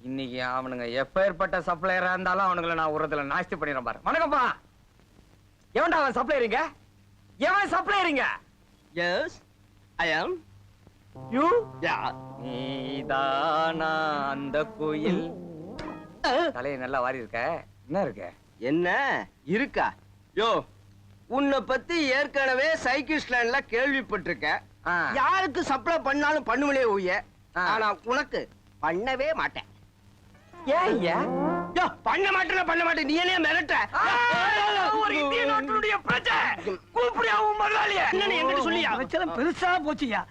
இன்னைக்கு அவனுங்க எப்பேற்பட்ட சப்ளையரா இருந்தாலும் அவனுங்களை நான் உரத்துல நாஸ்தி பண்ணிடுறேன் பாரு. வணக்கம்ப்பா. எவன்டா அவன் சப்ளையரிங்க எவன் சப்ளையரிங்க எஸ் ஐ ஆம் யூ யா நீதானா அந்த குயில்? தலையை நல்லா வாரி இருக்க என்ன இருக்க? என்ன? இருக்கா? யோ உன்னை பத்தி ஏற்கனவே சைக்கிள் ஸ்டாண்ட்ல கேள்விப்பட்டிருக்கேன். யாருக்கு சப்ளை பண்ணாலும் பண்ணுவனே ஒய்ய. ஆனா உனக்கு பண்ணவே மாட்டேன். பண்ண மாட்டேன் பண்ண மாட்டேன். நீ என்ன மிரட்ட ஒரு இந்திய நாட்டினுடைய பிரஜை. கூப்பிடியா உன் முதலாளிய? என்னன்னு என்கிட்ட சொல்லியா? பிரச்சனை பெருசா போச்சுயா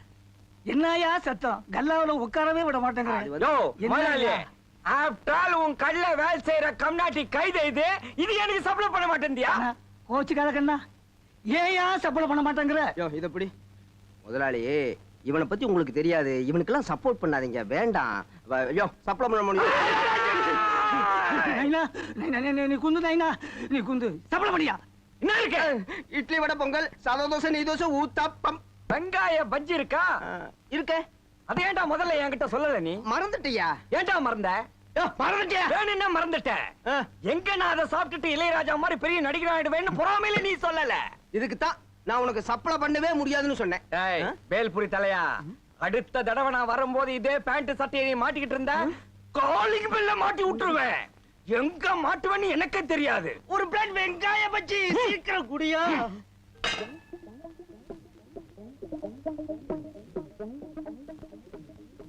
என்னயா சத்தம்? கல்லாவுல உட்காரவே விட மாட்டேங்கிறேன் ஆல் உன் கல்ல வேலை செய்யற கம்நாட்டி கைது இது. இது எனக்கு சப்ளை பண்ண மாட்டேந்தியா கோச்சுக்காத கண்ணா. ஏயா சப்பளை பண்ண மாட்டேங்கிற? யோ இத பிடி. முதலாளி இவனை பத்தி உங்களுக்கு தெரியாது. இவனுக்கெல்லாம் சப்போர்ட் பண்ணாதீங்க. வேண்டாம். வ- யோ சப்ளை பண்ண முடியும் நைனா, நை- குந்து நைனா நீ குந்து. சப்பளை பண்ணியா? என்ன இருக்கு? இட்லி வடை பொங்கல் சாதா தோசை நெய் தோசை ஊத்தாப்பம். வெங்காய பஜ்ஜி இருக்கா? இருக்க. அதை ஏன்டா முதல்ல என்கிட்ட சொல்லல நீ? மறந்துட்டியா? ஏன்டா மறந்த? மறந்துட்டியா? வேணும்னா மறந்துட்டேன் எங்க நான் அதை சாப்பிட்டுட்டு இளையராஜா மாதிரி பெரிய நடிகர் ஆயிடுவேன்னு பொறாமையில நீ சொல்லல. இதுக்கு தான் நான் உனக்கு சப்ளை பண்ணவே முடியாதுன்னு சொன்னேன்? வேல்புரி தலையா? அடுத்த தடவை நான் வரும்போது இதே பேண்ட் சட்டையை நீ மாட்டிக்கிட்டு இருந்த காலிங் பெல்ல மாட்டி விட்டுருவேன். எங்க மாட்டுவேன்னு எனக்கே தெரியாது. ஒரு பிளேட் வெங்காய பச்சி சீக்கிரம் குடியா?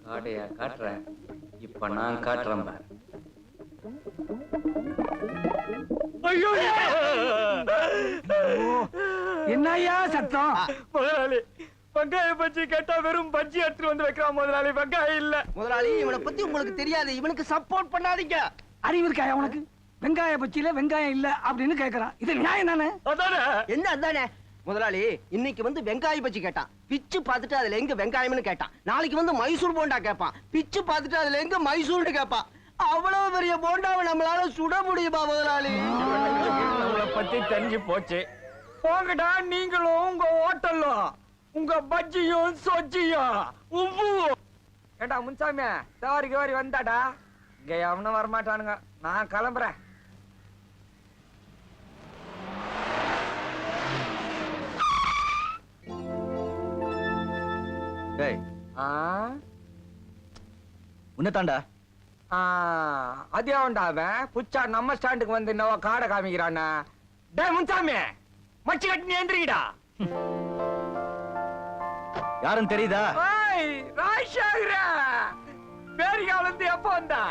காடையா காட்டுறேன் இப்ப நான் காட்டுறேன். ஐயோ! என்னய்யா சத்தம்? முதலாளி வெங்காய பஜ்ஜி கேட்டா வெறும் பஜ்ஜி எடுத்துட்டு வந்து வைக்கிறான் முதலாளி. வெங்காயம் இல்ல. முதலாளி இவனை பத்தி உங்களுக்கு தெரியாது. இவனுக்கு சப்போர்ட் பண்ணாதீங்க. அறிவு இருக்காயா உனக்கு வெங்காய பச்சியில வெங்காயம் இல்ல அப்படின்னு கேக்குறான். இது நியாயம் தானே? அதானே? என்ன அதானே? முதலாளி இன்னைக்கு வந்து வெங்காய பச்சி கேட்டான். பிச்சு பார்த்துட்டு அதுல எங்க வெங்காயம்னு கேட்டான். நாளைக்கு வந்து மைசூர் போண்டா கேட்பான். பிச்சு பார்த்துட்டு அதுல எங்க மைசூர்னு கேட்பான். அவ்வளவு பெரிய போண்டாவை நம்மளால சுட முடியுமா முதலாளி? நம்மள பத்தி தெரிஞ்சு போச்சு. போங்கடா நீங்களும் உங்க ஹோட்டலும் உங்க பஜ்ஜியும் சொஜ்ஜியும் உப்பு ஏண்டா முன்சாமி சவாரி கவாரி வந்தாடா? இங்க எவனும் வரமாட்டானுங்க. நான் கிளம்புறேன். டேய். ஆ? உன்னதாண்டா ஆ, அது அவன்டா அவன்? புச்சா நம்ம ஸ்டாண்டுக்கு வந்து என்னவோ காடை காமிக்கிறானா டேய் முன்சாமி மச்சி கட்டி நீ எந்திரிக்கடா. யாருன்னு தெரியுதா? பேரிகால இருந்து எப்ப வந்தா?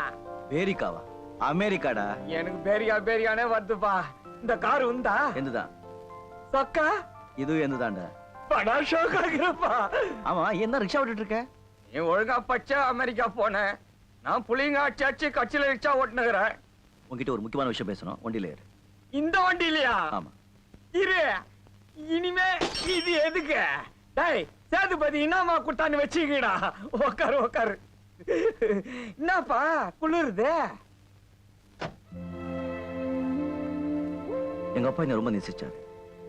பேரிக்காவா அமெரிக்காடா? எனக்கு பேரிகா பேரிகானே வருதுப்பா. இந்த கார் உண்டா? எந்துதான் சொக்கா? இதுவும் எந்துதான்டா படா ஷோக்காகிறப்பா ஆமா என்ன ரிக்ஷா விட்டுட்டு இருக்க நீ ஒழுங்கா பச்சை அமெரிக்கா போன நான் புளிங்க அடிச்சு அடிச்சு கட்சியில ரிக்ஷா ஓட்டுனுகிறேன் உன்கிட்ட ஒரு முக்கியமான விஷயம் பேசணும். வண்டியில ஏறு. இந்த வண்டி இல்லையா ஆமா. இரு. இனிமே இது எதுக்கு? டேய் சேதுபதி என்னமா குட்டான்னு வச்சுக்கடா. உக்காரு உக்காரு. என்னப்பா குளிருது? எங்க அப்பா என்ன ரொம்ப நேசிச்சாரு.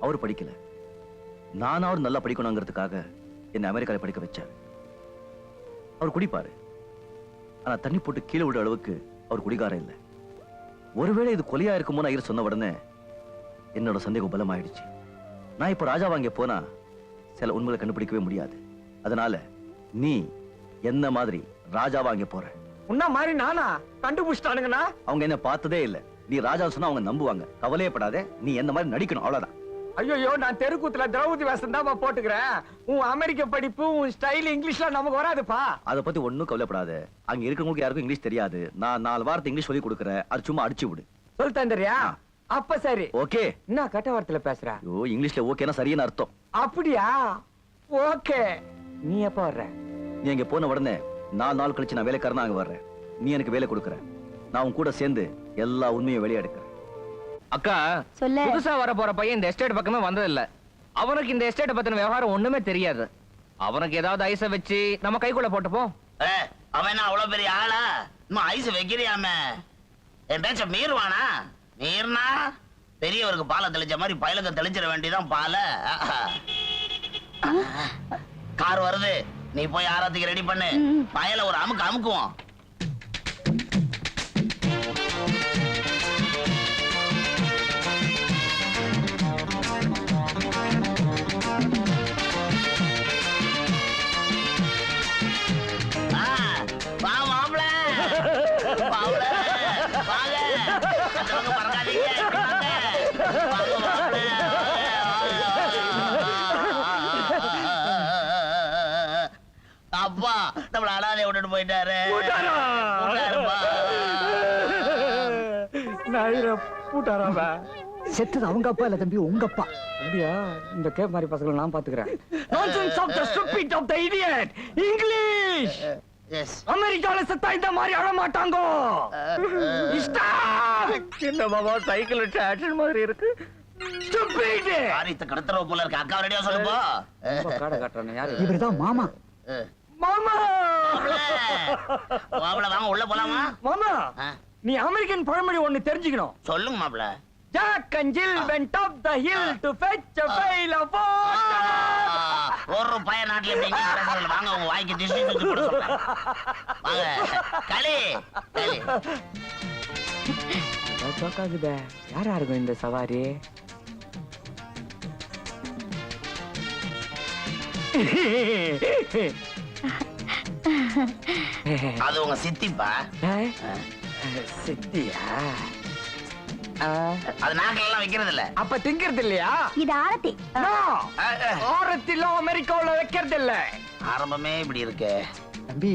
அவரு படிக்கல. நானாவது நல்லா படிக்கணுங்கிறதுக்காக என்னை அமெரிக்கால படிக்க வச்சாரு. அவர் குடிப்பாரு. ஆனா தண்ணி போட்டு கீழே விட அளவுக்கு அவர் குடிகாரம் இல்ல. ஒருவேளை இது கொலையா இருக்குமோ ஐயர் சொன்ன உடனே என்னோட சந்தேகம் பலமாயிடுச்சு. நான் இப்ப ராஜா வாங்கிய போனா சில உண்மைகளை கண்டுபிடிக்கவே முடியாது. அதனால நீ என்ன மாதிரி ராஜா வாங்க போற? உன்ன மாதிரி நானா? கண்டுபிடிச்சிட்டானுங்கண்ணா? அவங்க என்ன பார்த்ததே இல்ல. நீ ராஜா சொன்னா அவங்க நம்புவாங்க. கவலையே படாத நீ என்ன மாதிரி நடிக்கணும் அவ்வளவுதான். ஐயோ நான் தெருக்கூத்துல திரௌபதி வேஷம் தான் போட்டுக்கிறேன். உன் அமெரிக்க படிப்பு உன் ஸ்டைல் இங்கிலீஷ்லாம் நமக்கு வராதுப்பா. அதை பத்தி ஒண்ணும் கவலைப்படாத. அங்க இருக்கவங்களுக்கு யாருக்கும் இங்கிலீஷ் தெரியாது. நான் நாலு வாரத்தை இங்கிலீஷ் சொல்லி கொடுக்குறேன். அது சும்மா அடிச்சு விடு. சொல் தந்துறியா அப்ப சரி. ஓகே. என்ன கட்ட வார்த்தையில பேசுற? ஐயோ இங்கிலீஷ்ல ஓகேனா சரியான அர்த்தம். அப்படியா? ஓகே. நீ எப்ப வர்ற? நீ அங்க போன உடனே நாலு நாள் கழிச்சு நான் வேலைக்காரனா அங்க வர்றேன். நீ எனக்கு வேலை கொடுக்குற. நான் உன் கூட சேர்ந்து எல்லா உண்மையும் வெளியே எடுக்கிறேன் அக்கா சொல்லு. புதுசா வர போற பையன் இந்த எஸ்டேட் பக்கமே வந்தது இல்ல அவனுக்கு இந்த எஸ்டேட் பத்தின விவகாரம் ஒண்ணுமே தெரியாது. அவனுக்கு ஏதாவது ஐஸ வச்சு நம்ம கைக்குள்ள போட்டுப்போம். அவன் என்ன அவ்வளவு பெரிய ஆளா? இன்னும் ஐஸ் வைக்கிறியாமே? என் பேச்ச மீறுவானா? மீறினா பெரியவருக்கு பாலை தெளிச்ச மாதிரி பயலுக்கு தெளிச்சிட வேண்டியதான் பாலை. கார் வருது. நீ போய் ஆராத்துக்கு ரெடி பண்ணு. பயல ஒரு அமுக்கு அமுக்குவோம். அப்பா நம்மள அனாதை விட்டுட்டு போயிட்டாரு. பூட்டாரா? செத்தது அவங்க அப்பா இல்ல தம்பி உங்க அப்பா? அப்படியா இந்த கேப் மாதிரி பசங்களை நான் பாத்துக்கிறேன். Nonsense of the stupid of the idiot English Yes. அமெரிக்கால செத்தா இந்த மாதிரி அழ மாட்டாங்க. என்ன பாபா சைக்கிள் ஆக்ஷன் மாதிரி இருக்கு? ஸ்டூபிட் காரியத்தை கடத்துறவ போல இருக்கு. அக்கா ரெடியா சொல்லுப்பா காடை காட்டுறானே யாரு? இவர்தான் மாமா. மாமா! மாப்பிள வாங்க உள்ள போலாமா? மாமா நீ அமெரிக்கன் பழமொழி ஒண்ணு தெரிஞ்சுக்கணும். சொல்லுங்க மாப்பிள. Jack and Jill up the hill to fetch a pail of water. ஒரு பையன் நாட்டுல எப்படி வாங்க உங்க வாய்க்கு திசை தூக்கி போட சொல்றேன். வாங்க களி களி. ஆகுதே யாரா இருக்கும் இந்த சவாரி? அது உங்க சித்திப்பா? சித்தியா? அது நாக்கில எல்லாம் வைக்கிறது இல்ல அப்ப திங்கிறது இல்லையா இது ஆரத்தி. No! ஆரத்திலும் அமெரிக்காவுல வைக்கிறது இல்ல ஆரம்பமே இப்படி இருக்கு. தம்பி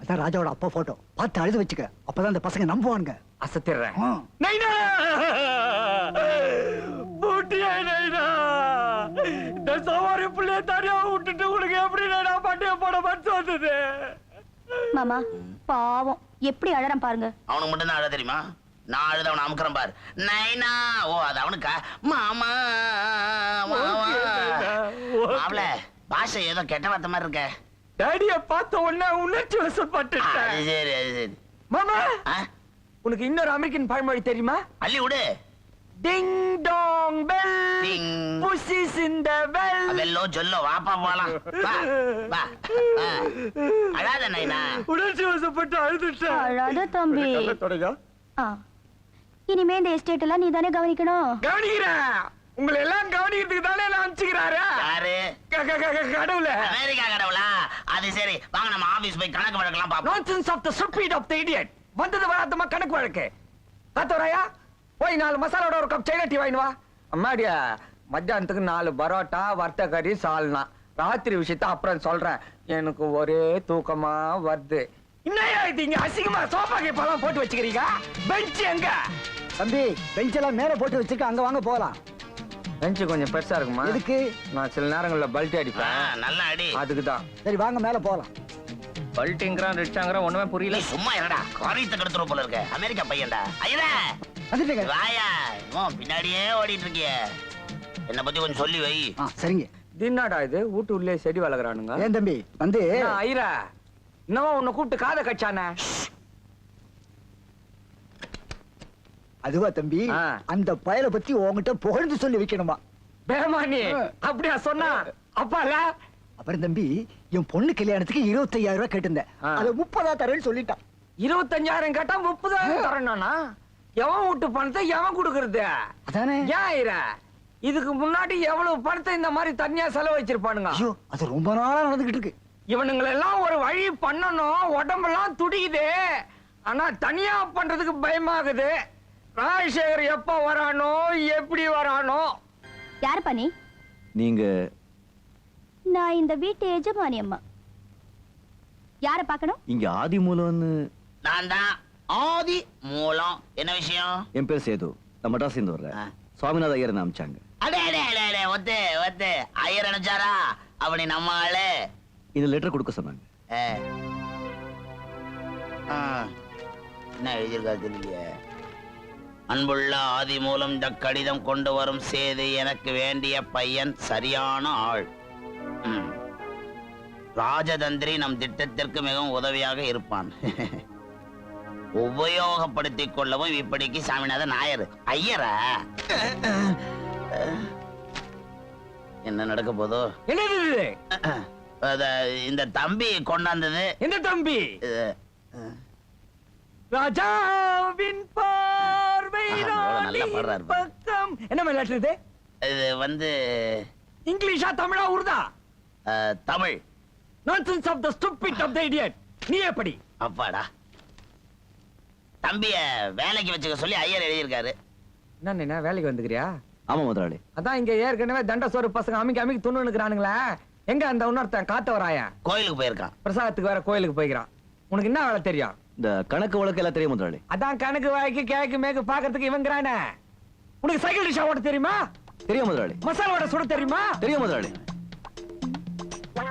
அதான் ராஜாவோட அப்பா போட்டோ பார்த்து அழுது வச்சுக்க. அப்பதான் அந்த பசங்க நம்புவானுங்க. அசத்திடுறேன் ஆ. நைனா பூட்டியா நைனா இந்த சவாரி புள்ளைய தனியா விட்டுட்டு உங்களுக்கு எப்படி நைனா பட்டிய போட மனசு வந்தது மாமா. பாவம். எப்படி அழறான் பாருங்க. அவனுக்கு மட்டும் தான் அழ தெரியுமா? நான் அழுத அவனை அமுக்கிறேன் பாரு. நைனா. ஓ அது அவனுக்கா? மாமா. மாமா. மாப்பிள பாஷை ஏதோ கெட்ட வார்த்தை மாதிரி இருக்க. டேடிய பார்த்த உடனே உணர்ச்சி வசப்பட்டுட்டேன் அது சரி அது சரி. மாமா உனக்கு இன்னொரு அமெரிக்கன் பழமொழி தெரியுமா? அள்ளி விடு. Ding dong bell ding. Pussy's in the bell வெல்லோ சொல்லோ வாப்பா போலாம். வா வா. அழாத நைனா உணர்ச்சி வசப்பட்டு அழுதுட்டேன். அழாத தம்பி. தொடங்க ஆ. இனிமே இந்த எஸ்டேட் எல்லாம் நீ தானே கவனிக்கணும். கவனிக்கிறேன் உங்களை எல்லாம் கவனிக்கிறதுக்கு தானே நான் அனுப்பிச்சுக்கிறாரு? யாரு? க- க- க- க- கடவுளே. அமெரிக்கா கடவுளா? அது சரி. வாங்க நம்ம ஆபீஸ் போய் கணக்கு வழக்கெல்லாம் பாப்போம் nonsense of the stupid of the idiot வந்தது வராதமா கணக்கு வழக்கு. காத்தோராயா போய் நாலு மசாலோட ஒரு கப் சைனா டீ வாங்கிட்டு வா. அம்மாடியா மத்தியானத்துக்கு நாலு பரோட்டா வறுத்த கறி சால்னா. ராத்திரி விஷயத்த அப்புறம் சொல்றேன். எனக்கு ஒரே தூக்கமா வருது. என்னையா இது இங்க அசிங்கமா சோஃபா கேப்பெல்லாம் போட்டு வச்சுக்கிறீங்க? பெஞ்ச் எங்க? தம்பி பெஞ்ச் எல்லாம் மேல போட்டு வச்சிருக்க அங்க வாங்க போலாம் பெஞ்ச் கொஞ்சம் பெருசா இருக்குமா? எதுக்கு? நான் சில நேரங்கள்ல பல்ட்டி ஆ, அடிப்பேன். நல்ல அடி. அதுக்கு தான் சரி வாங்க மேல போலாம் பல்ட்டிங்கிறான் ரிச்சாங்கிறான் ஒண்ணுமே புரியல. சும்மா என்னடா காரியத்தை கெடுத்துற போல இருக்க. அமெரிக்கா பையன்டா. ஐயா வந்துட்டேங்க. வாயா இவன் பின்னாடியே ஓடிட்டு இருக்கிய என்ன பத்தி கொஞ்சம் சொல்லி வை. ஆ சரிங்க. தின்னாடா இது? வீட்டு உள்ளே செடி வளர்க்குறானுங்க ஏன் தம்பி வந்து. ஐயரா? என்னவா உன்னை கூப்பிட்டு காதை கச்சானே அதுவா தம்பி ஆ. அந்த பயலை பத்தி உன்கிட்ட புகழ்ந்து சொல்லி வைக்கணுமா? பேமானி அப்படியா சொன்னா? அப்பால? அப்புறம் தம்பி என் பொண்ணு கல்யாணத்துக்கு இருபத்தையாயிரம் ரூபாய் கேட்டிருந்தேன். ஆ. அதை முப்பதா தரேன்னு சொல்லிட்டான் இருபத்தஞ்சாயிரம் கேட்டா முப்பதாயிரம் தரணும்னா எவன் வீட்டு பணத்தை எவன் கொடுக்கறது? அதானே. ஏன் இதுக்கு முன்னாடி எவ்வளவு பணத்தை இந்த மாதிரி தனியா செலவு வச்சிருப்பானுங்க ஐயோ அது ரொம்ப நாளா நடந்துகிட்டு இருக்கு. இவனுங்களெல்லாம் ஒரு வழி பண்ணணும். உடம்பெல்லாம் துடிக்குது. ஆனா தனியா பண்றதுக்கு பயமாகுது. ராஜசேகர் எப்ப வரானோ எப்படி வரானோ. யாரு பண்ணி நீங்க. நான் இந்த வீட்டு எஜமானி அம்மா. யார பார்க்கணும்? இங்க ஆதி மூலம்னு நான் தான். ஆதி மூலம். என்ன விஷயம்? என் பேர் சேது. நான் மெட்ராஸ் இருந்து வர்றேன். சுவாமிநாத ஐயர் அமிச்சாங்க அடே அடே அடே அடே ஒத்து ஒத்து. ஐயர் நினைச்சாரா அப்படி நம்ம ஆளு. இந்த லெட்டர் கொடுக்க சொன்னாங்க. ஏ. ஆ. என்ன எழுதியிருக்காரு தெரியலையே. அன்புள்ள ஆதி மூலம் இந்த கடிதம் கொண்டு வரும் சேது எனக்கு வேண்டிய பையன் சரியான ஆள். ம். ராஜதந்திரி நம் திட்டத்திற்கு மிகவும் உதவியாக இருப்பான். உபயோகப்படுத்திக் கொள்ளவும் இப்படிக்கு சாமிநாதன் நாயர். ஐயரா? என்ன நடக்க போதோ? என்னது இந்த தம்பி கொண்டாந்தது. எந்த தம்பி? ராஜாவின் பார்வை. பக்கம். என்ன letter இது? வந்து இங்கிலீஷா தமிழா உருதா? Tamil. Nonsense of the stupid of the idiot நீ எப்படி? அப்பாடா. தம்பிய வேலைக்கு வச்சுக்க சொல்லி ஐயர் எழுதியிருக்காரு. என்ன வேலைக்கு வந்துக்கிறியா? ஆமா முதலாளி. அதான் இங்க ஏற்கனவே தண்ட சோறு பசங்க அமிக்கி அமிக்கி துண்ணுனுக்குறானுங்களே எங்க அந்த இன்னொருத்தன் காத்த வராயன் கோயிலுக்கு போயிருக்கான். பிரசாதத்துக்கு வேற கோயிலுக்கு போய்க்கிறான். உனக்கு என்ன வேலை தெரியும்? இந்த கணக்கு வழக்கு எல்லாம் தெரியும் முதலாளி. அதான் கணக்கு வாய்க்கு கேக்கு மேக்கு பாக்கிறதுக்கு இவங்கிறானே. உனக்கு சைக்கிள் ரிக்ஷா ஓட்ட தெரியுமா? தெரியும் முதலாளி. மசாலா ஓட சுட தெரியுமா? தெரியும் முதலாளி.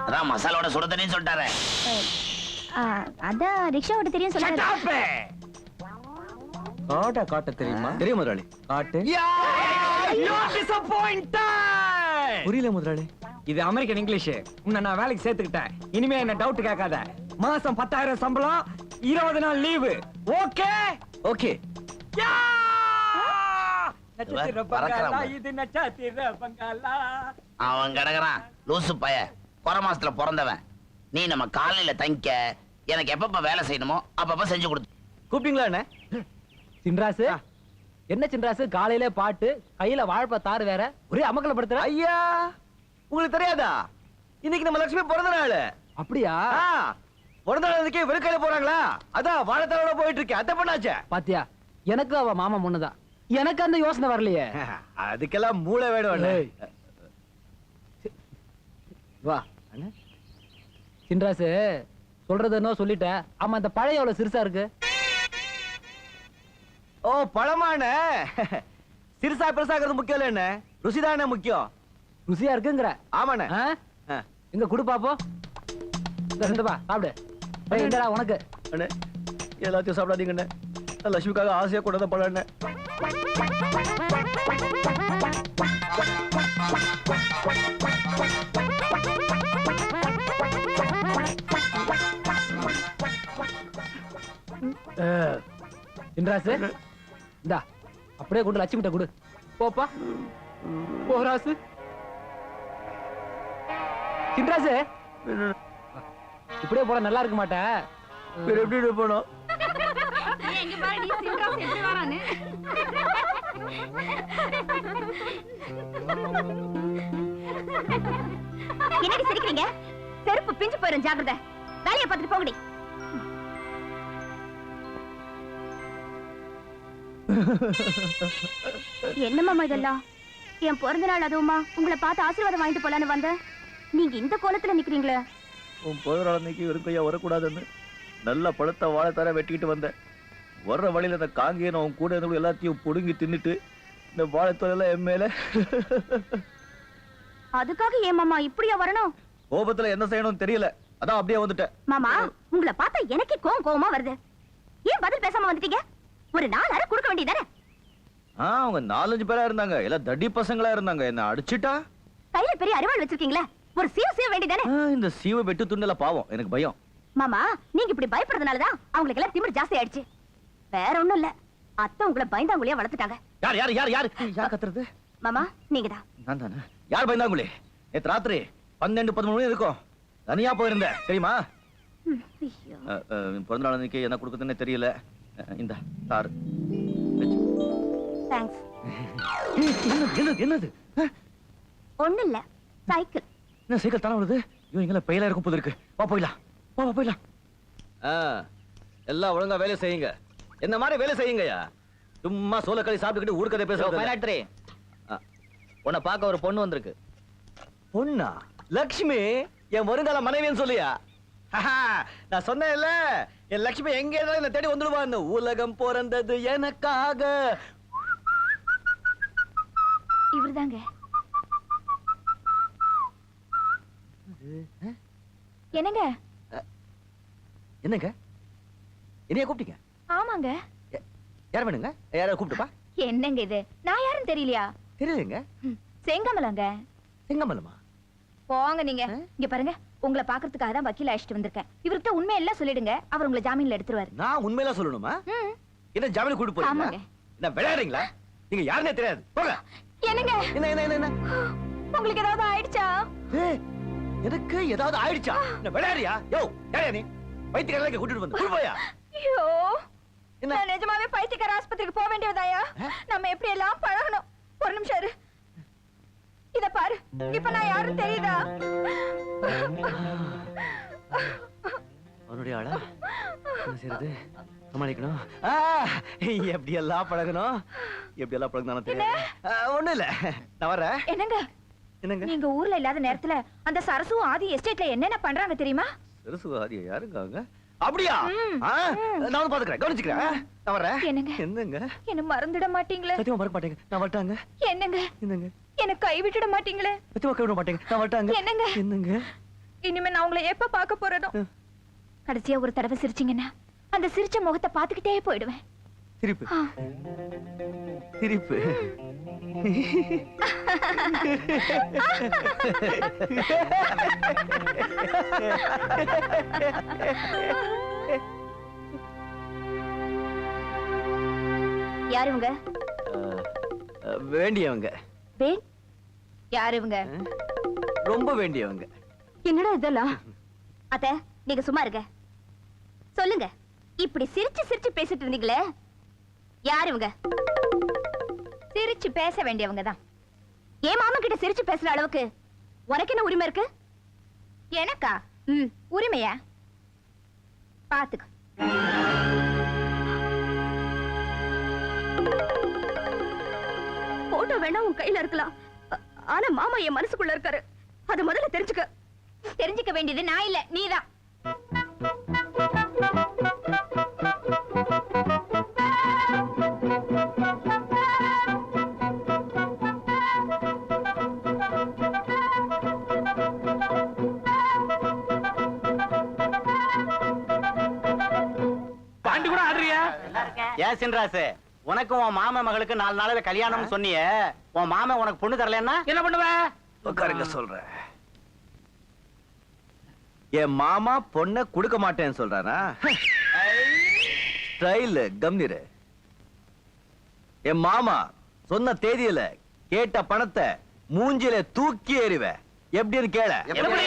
அதான் மசாலோட சுட தண்ணின்னு சொல்லிட்டாரு. அதான் ரிக்ஷா ஓட்ட தெரியும் Shut up! காட்ட காட்ட தெரியுமா தெரியும் முதலாளி. காட்டு! புரியல முதலாளி. இது அமெரிக்கன் இங்கிலீஷ் உன்னை நான் வேலைக்கு சேர்த்துக்கிட்டேன். இனிமே என்ன டவுட் கேட்காத. மாசம் பத்தாயிரம் சம்பளம் இருபது நாள் லீவு ஓகே ஓகே அவன் கிடக்குறான். லூசு பைய. குற மாசத்துல பிறந்தவன். நீ நம்ம காலனில தங்கிக்க. எனக்கு எப்பப்ப வேலை செய்யணுமோ அப்பப்ப செஞ்சு கொடுத்து கூப்பிட்டீங்களா என்ன? சின்ராசு? என்ன சின்ராசு காலையில பாட்டு கையில வாழைப்ப தாறு வேற ஒரே அமக்கலப்படுத்துற? ஐயா உங்களுக்கு தெரியாதா? இன்னைக்கு நம்ம லட்சுமி பிறந்த நாள். அப்படியா? பிறந்த நாளுக்கே வெறுக்கையில போறாங்களா? அதான் வாழைத்தாரோட போயிட்டு இருக்கேன் அத்தை பண்ணாச்சே? பாத்தியா எனக்கு அவ மாமா முன்னதான் எனக்கு அந்த யோசனை வரலையே. அதுக்கெல்லாம் மூளை வேணும். வா. சின்ராசு சொல்றது என்ன சொல்லிட்டேன். ஆமா இந்த பழைய எவ்வளவு சிறுசா இருக்கு? ஓ பழமான. சிறுசா பெருசாகிறது முக்கியம் இல்ல என்ன? ருசிதானே முக்கியம்? ருசியா இருக்குங்கிற. ஆமாண்ணே. எங்க குடு இந்த இந்தப்பா சாப்பிடு. இந்தடா உனக்கு? அண்ணே எல்லாத்தையும் சாப்பிடாதீங்க அண்ணே லட்சுமிக்காக ஆசையா கொண்டு வந்த பழம் சின்ராசு இந்தா அப்படியே கொண்டு லட்சுமிட்ட கொடு. போப்பா. போ ராசு. சின்ராசு. இப்படியே போட நல்லா இருக்க மாட்டேன் வேற எப்படி போனோம்? என்னடி சிரிக்கிறீங்க? செருப்பு பிஞ்சு போயிரும் ஜாக்கிரதை. வேலையை பார்த்துட்டு போகடி என்ன மாமா இதெல்லாம்? என் பிறந்த நாள் அதுவுமா? உங்களை பார்த்து ஆசீர்வாதம் வாங்கிட்டு போலான்னு வந்தேன். நீங்க இந்த கோலத்துல நிக்கிறீங்களே? உன் பிறந்த அன்னைக்கு வெறும் கையா வரக்கூடாதுன்னு நல்ல பழுத்த வாழைத்தார வெட்டிக்கிட்டு வந்தேன். வர்ற வழியில இந்த காங்கேயன் அவன் கூட இருந்தவங்க எல்லாத்தையும் புடுங்கி தின்னுட்டு இந்த வாழைத்தோல என் மேல. அதுக்காக ஏன் மாமா இப்படியா வரணும்? கோபத்துல என்ன செய்யணும்னு தெரியல. அதான் அப்படியே வந்துட்டேன். மாமா உங்களை பார்த்தா எனக்கே கோவம் கோவமா வருது. ஏன் பதில் பேசாம வந்துட்டீங்க? ஒரு நாலு அரை கொடுக்க வேண்டியதானே அவங்க நாலஞ்சு பேரா இருந்தாங்க. எல்லாம் தடி பசங்களா இருந்தாங்க. என்ன அடிச்சிட்டா? கையில பெரிய அறிவாள் வச்சிருக்கீங்களே? ஒரு சீவ சீவ வேண்டியதானே இந்த சீவ வெட்டு துண்டல பாவம். எனக்கு பயம். மாமா நீங்க இப்படி பயப்படுறதுனாலதான் அவங்களுக்கு எல்லாம் திமிரு ஜாஸ்தி ஆயிடுச்சு. வேற ஒண்ணும் இல்ல. அத்தை உங்களை பயந்தாங்குழியா வளர்த்துட்டாங்க. யார் யார் யார் யார்? யார் கத்துறது? மாமா நீங்கதான் நான் தானே? யார் பயந்தாங்குளே நேத்து ராத்திரி பன்னெண்டு பதிமூணு மணி இருக்கும். தனியா போயிருந்தேன். தெரியுமா? பிறந்த நாள் என்ன கொடுக்குதுன்னு தெரியல. இந்த தாரு. தேங்க்ஸ் என்னது என்னது? ஒண்ணும் இல்ல சைக்கிள். என்ன சைக்கிள் தானே வருது ஐயோ இங்கெல்லாம் பெயிலா இருக்கும் போது இருக்கு. வா போயிடலாம். வா வா போயிடலாம். ஆ எல்லாம் ஒழுங்கா வேலை செய்யுங்க. என்ன மாதிரி வேலை செய்யுங்கய்யா? சும்மா சோளக்களி சாப்பிட்டுக்கிட்டு ஊர்க்கதை பேசுறது பைனாட்ரி உன்னை பார்க்க ஒரு பொண்ணு வந்திருக்கு. பொண்ணா? லக்ஷ்மி என் வருங்கால மனைவின்னு சொல்லியா? நான் சொன்னேன்ல என் லக்ஷ்மி எங்க இருந்தாலும் என்ன தேடி வந்துடுவான்னு. உலகம் பிறந்தது எனக்காக. இவர்தாங்க. என்னங்க? என்னங்க? என்னைய கூப்பிட்டீங்க? ஆமாங்க. யார் வேணுங்க? யாரை கூப்பிட்டுப்பா? என்னங்க இது? நான் யாரும் தெரியலையா? தெரியலங்க. செங்கமலங்க. செங்கமல்லமா போங்க நீங்க. இங்க பாருங்க. உங்களை பாக்குறதுக்காக தான் வக்கீல் அழைச்சிட்டு வந்திருக்கேன். இவர்கிட்ட உண்மை எல்லாம் சொல்லிடுங்க. அவர் உங்களை ஜாமீன்ல எடுத்துருவாரு. நான் உண்மையில சொல்லணுமா? என்ன ஜாமீன் கூட்டு ஆமாங்க. என்ன விளையாடுறீங்களா? நீங்க யாருன்னே தெரியாது. போங்க. என்னங்க? என்ன என்ன என்ன உங்களுக்கு ஏதாவது ஆயிடுச்சா? எனக்கு ஏதாவது ஆயிடுச்சா? என்ன விளையாடுறியா? யோ யாரையா நீ? வைத்தியக்காரங்க கூட்டிட்டு வந்து. கூட்டு போயா? ஐயோ? நான் நிஜமாவே பைத்தியக்கார ஆஸ்பத்திரிக்கு போக வேண்டியதாயா? நம்ம எப்படி எல்லாம் பழகணும்? ஒரு நிமிஷம் இரு. இத பாரு. இப்ப நான் யாரும் தெரியுதா? அவனுடைய ஆளா? செய்யறது சமாளிக்கணும். எப்படி எல்லாம் பழகணும்? எப்படி எல்லாம் பழகணும் தெரியும் ஒண்ணும் இல்ல. நான் வரேன் என்னங்க? என்னங்க? நீங்க ஊர்ல இல்லாத நேரத்துல அந்த சரசும் ஆதி எஸ்டேட்ல என்னென்ன பண்றாங்க தெரியுமா? சிறுசுவாதியா யாருங்க அவங்க? அப்படியா? நான் பாத்துக்கிறேன். கவனிச்சுக்கிறேன். நான் என்னங்க? என்னங்க? என்ன மறந்துட மாட்டீங்களே. சத்தியமா மறக்க மாட்டேங்க. நான் வரட்டாங்க. என்னங்க? என்னங்க? என்ன கைவிட்டுட மாட்டீங்களே? சத்தியமா கைவிட மாட்டேங்க. நான் வரட்டாங்க என்னங்க? என்னங்க? இனிமே நான் உங்களை எப்ப பார்க்க போறதோ கடைசியா ஒரு தடவை சிரிச்சீங்கன்னா அந்த சிரிச்ச முகத்தை பாத்துக்கிட்டே போயிடுவேன். திருப்பு ஆ. திருப்பு யாரு இவங்க? அஹ், வேண்டியவங்க. பேன் யாரு இவங்க? ரொம்ப வேண்டியவங்க. என்னடா இதெல்லாம்? அத்த நீங்க சும்மா இருங்க. சொல்லுங்க. இப்படி சிரிச்சு சிரிச்சு பேசிட்டு இருந்தீங்களே? யார் இவங்க? சிரிச்சு பேச வேண்டியவங்க தான். என் மாமன் கிட்ட சிரிச்சு பேசுற அளவுக்கு? உனக்கு என்ன உரிமை இருக்கு? எனக்கா? ம். உரிமையா? பாத்துக்க. போட்டோ வேணா உன் கையில இருக்கலாம். ஆனா மாமா என் மனசுக்குள்ள இருக்காரு. அத முதல்ல தெரிஞ்சுக்க. தெரிஞ்சுக்க வேண்டியது நான் இல்ல நீதான். பாண்டி கூட ஆடுறியா? ஏன் சின்ராசு? உனக்கும் உன் மாமன் மகளுக்கு நாலு நாள்ல கல்யாணம்னு சொன்னியே. உன் மாமன் உனக்கு பொண்ணு தரலன்னா? என்ன பண்ணுவ? உட்காருங்க சொல்றேன் என் மாமா பொண்ண கொடுக்க மாட்டேன்னு சொல்றானா ஸ்டைல் கம்னிரு. என் மாமா சொன்ன தேதியில கேட்ட பணத்தை மூஞ்சில தூக்கி எறிவ. எப்படின்னு கேள. எப்படி?